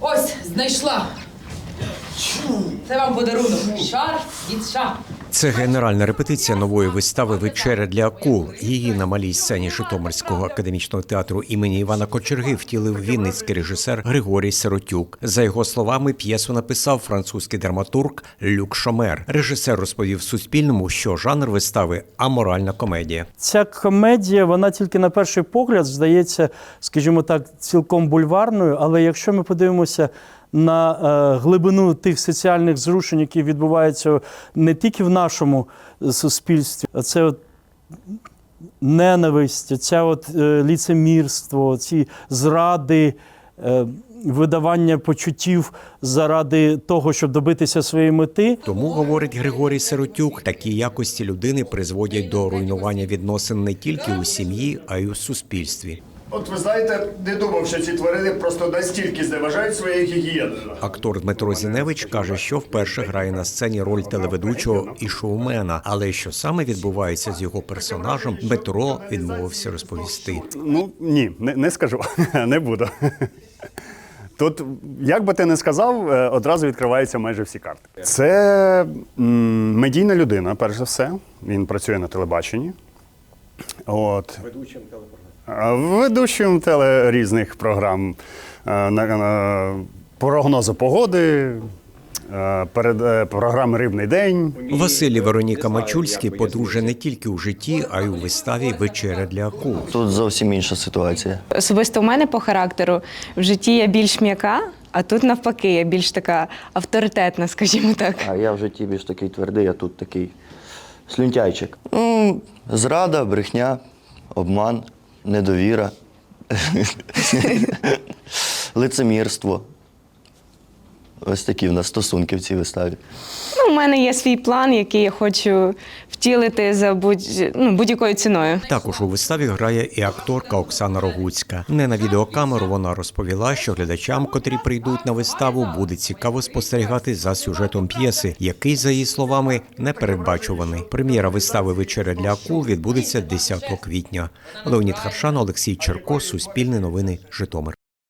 Ось, знайшла. Це вам подарунок. Шар від ша. Це генеральна репетиція нової вистави Вечеря для акул. Її на малій сцені Житомирського академічного театру імені Івана Кочерги втілив вінницький режисер Григорій Сиротюк. За його словами, п'єсу написав французький драматург Люк Шомер. Режисер розповів Суспільному, що жанр вистави аморальна комедія. Ця комедія, вона тільки на перший погляд здається, скажімо так, цілком бульварною. Але якщо ми подивимося на е, глибину тих соціальних зрушень, які відбуваються не тільки в нашому е, суспільстві, а це от ненависть, це от е, ліцемірство, ці зради. Видавання почуттів заради того, щоб добитися своєї мети, Тому, говорить Григорій Сиротюк, такі якості людини призводять до руйнування відносин не тільки у сім'ї, а й у суспільстві. От ви знаєте, не думав, що ці тварини просто настільки зневажають своєю гігієною. Актор Дмитро Зіневич каже, що вперше грає на сцені роль телеведучого і шоумена, але що саме відбувається з його персонажем, Дмитро відмовився розповісти. Ну ні, не, не скажу, не буду. Тут, як би ти не сказав, е, одразу відкриваються майже всі карти. Це м, медійна людина, перш за все. Він працює на телебаченні. От. Ведучим телепрограм. Ведучим теле різних програм е, на, на прогнозу погоди, е, перед е, програми Рибний день. Василь і Вероніка Мачульські подружжя не тільки у житті, а й у виставі Вечеря для акул. Тут зовсім інша ситуація. Особисто у мене по характеру в житті я більш м'яка, а тут навпаки, я більш така авторитетна, скажімо так. А я в житті більш такий твердий, а тут такий слюнтяйчик. Ну, зрада, брехня, обман, недовіра, лицемірство. Ось такі в нас стосунки в цій виставі. Ну, у мене є свій план, який я хочу втілити за будь, ну, будь-якою ціною. Також у виставі грає і акторка Оксана Рогуцька. Не на відеокамеру вона розповіла, що глядачам, котрі прийдуть на виставу, буде цікаво спостерігати за сюжетом п'єси, який, за її словами, непередбачуваний. Прем'єра вистави Вечеря для акул відбудеться 10 квітня. Леонід Харшан, Олексій Черко, Суспільне новини, Житомир.